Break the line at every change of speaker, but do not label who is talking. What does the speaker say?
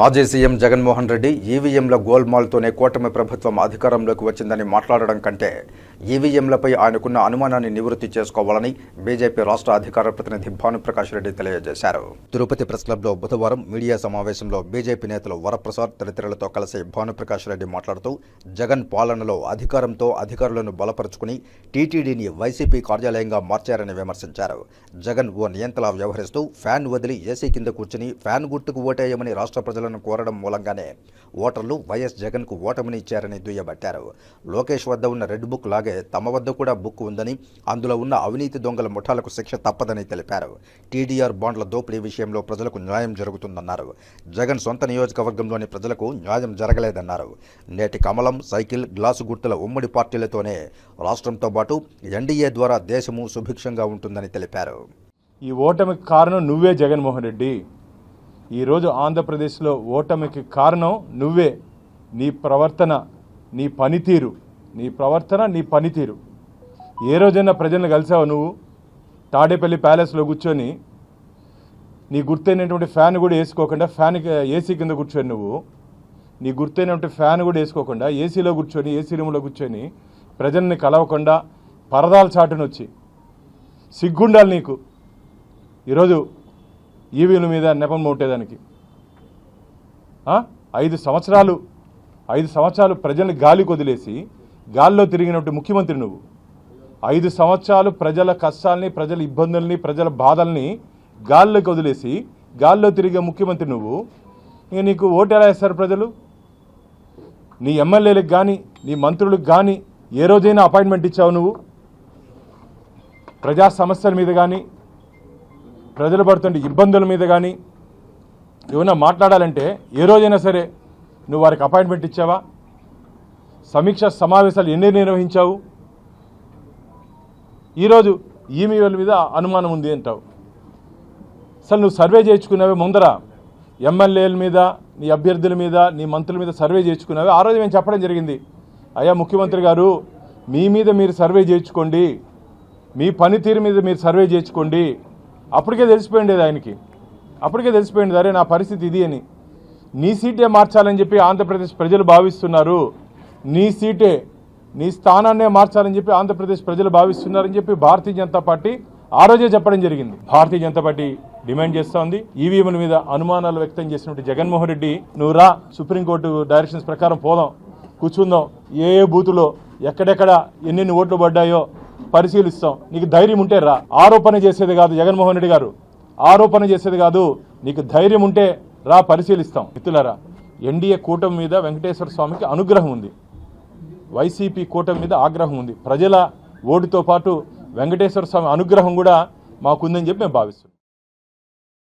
మాజీ సీఎం జగన్మోహన్ రెడ్డి ఈవీఎంల గోల్మాల్తోనే కూటమి ప్రభుత్వం అధికారంలోకి వచ్చిందని మాట్లాడడం కంటే ఈవీఎంలపై ఆయనకున్న అనుమానాన్ని నివృత్తి చేసుకోవాలని బీజేపీ రాష్ట్ర అధికార ప్రతినిధి భానుప్రకాష్ రెడ్డి తెలియజేశారు. తిరుపతి ప్రెస్ క్లబ్లో బుధవారం మీడియా సమావేశంలో బీజేపీ నేతలు వరప్రసాద్ తదితరులతో కలిసి భానుప్రకాష్ రెడ్డి మాట్లాడుతూ జగన్ పాలనలో అధికారంతో అధికారులను బలపరుచుకుని టీటీడీని వైసీపీ కార్యాలయంగా మార్చారని విమర్శించారు. జగన్ ఓ నియంతలా వ్యవహరిస్తూ ఫ్యాన్ వదిలి ఏసీ కింద కూర్చుని ఫ్యాన్ గుర్తుకు ఓటేయమని రాష్ట్ర ప్రజలను కోరడం మూలంగానే ఓటర్లు వైఎస్ జగన్కు ఓటమిని ఇచ్చారని దుయ్యబట్టారు. లోకేష్ వద్ద ఉన్న రెడ్ బుక్ లాగే తమ వద్ద కూడా బుక్ ఉందని అందులో ఉన్న అవినీతి దొంగల ముఠాలకు శిక్ష తప్పదని తెలిపారు. టీడీఆర్ బాండ్ల దోపిడీ విషయంలో ప్రజలకు న్యాయం జరుగుతుందన్నారు. జగన్ సొంత నియోజకవర్గంలోని ప్రజలకు న్యాయం జరగలేదన్నారు. నేటి కమలం సైకిల్ గ్లాసు గుర్తుల ఉమ్మడి పార్టీలతోనే రాష్ట్రంతో పాటు ఎన్డీఏ ద్వారా దేశము సుభిక్షంగా ఉంటుందని తెలిపారు.
ఈ ఓటమికి కారణం నువ్వే జగన్మోహన్ రెడ్డి. ఈరోజు ఆంధ్రప్రదేశ్లో ఓటమికి కారణం నువ్వే. నీ ప్రవర్తన నీ పనితీరు నీ ప్రవర్తన నీ పనితీరు. ఏ రోజైనా ప్రజలను కలిసావు నువ్వు? తాడేపల్లి ప్యాలెస్లో కూర్చొని నీ గుర్తైనటువంటి ఫ్యాన్ కూడా వేసుకోకుండా ఫ్యాన్ ఏసీ కింద కూర్చొని నువ్వు నీ గుర్తైనటువంటి ఫ్యాన్ కూడా వేసుకోకుండా ఏసీలో కూర్చొని ఏసీ రూమ్లో కూర్చొని ప్రజల్ని కలవకుండా పరదాల చాటును వచ్చి సిగ్గుండాలి నీకు. ఈరోజు ఈవీల మీద నెపం మోటేదానికి ఐదు సంవత్సరాలు ఐదు సంవత్సరాలు ప్రజల్ని గాలికి వదిలేసి గాల్లో తిరిగినట్టు ముఖ్యమంత్రి నువ్వు. ఐదు సంవత్సరాలు ప్రజల కష్టాల్ని ప్రజల ఇబ్బందుల్ని ప్రజల బాధల్ని గాల్లోకి వదిలేసి గాల్లో తిరిగే ముఖ్యమంత్రి నువ్వు. ఇక నీకు ఓటు ఎలా వేస్తారు ప్రజలు. నీ ఎమ్మెల్యేలకు కానీ నీ మంత్రులకు కానీ ఏ రోజైనా అపాయింట్మెంట్ ఇచ్చావు నువ్వు. ప్రజా సమస్యల మీద కానీ ప్రజలు పడుతుండే ఇబ్బందుల మీద కానీ ఏమైనా మాట్లాడాలంటే ఏ రోజైనా సరే నువ్వు వారికి అపాయింట్మెంట్ ఇచ్చావా? సమీక్ష సమావేశాలు ఎన్ని నిర్వహించావు? ఈరోజు ఈమెయిల్ మీద అనుమానం ఉంది అంటావు. అసలు నువ్వు సర్వే చేయించుకున్నావే ముందర? ఎమ్మెల్యేల మీద నీ అభ్యర్థుల మీద నీ మంత్రుల మీద సర్వే చేయించుకున్నావే? ఆ రోజు మేము చెప్పడం జరిగింది. అయ్యా ముఖ్యమంత్రి గారు మీ మీద మీరు సర్వే చేయించుకోండి. మీ పనితీరు మీద మీరు సర్వే చేయించుకోండి. అప్పటికే తెలిసిపోయిండేది ఆయనకి. అప్పటికే తెలిసిపోయింది అరే నా పరిస్థితి ఇది అని. నీ సీటే మార్చాలని చెప్పి ఆంధ్రప్రదేశ్ ప్రజలు భావిస్తున్నారు. నీ సీటే నీ స్థానాన్నే మార్చాలని చెప్పి ఆంధ్రప్రదేశ్ ప్రజలు భావిస్తున్నారని చెప్పి భారతీయ జనతా పార్టీ ఆ రోజే చెప్పడం జరిగింది. భారతీయ జనతా పార్టీ డిమాండ్ చేస్తోంది. ఈవీఎంల మీద అనుమానాలు వ్యక్తం చేసినట్టు జగన్మోహన్ రెడ్డి నువ్వు రా సుప్రీంకోర్టు డైరెక్షన్స్ ప్రకారం పోదాం కూర్చుందాం ఏ ఏ బూతులో ఎక్కడెక్కడ ఎన్నెన్ని ఓట్లు పడ్డాయో పరిశీలిస్తాం. నీకు ధైర్యం ఉంటే రా. ఆరోపణ చేసేది కాదు జగన్మోహన్ రెడ్డి గారు. ఆరోపణ చేసేది కాదు నీకు ధైర్యం ఉంటే రా పరిశీలిస్తాం. మిత్రులరా ఎన్డీఏ కూటమి మీద వెంకటేశ్వర స్వామికి అనుగ్రహం ఉంది. వైసీపీ కూటమి మీద ఆగ్రహం ఉంది. ప్రజల ఓటుతో పాటు వెంకటేశ్వర స్వామి అనుగ్రహం కూడా మాకుందని చెప్పి మేము భావిస్తున్నాం.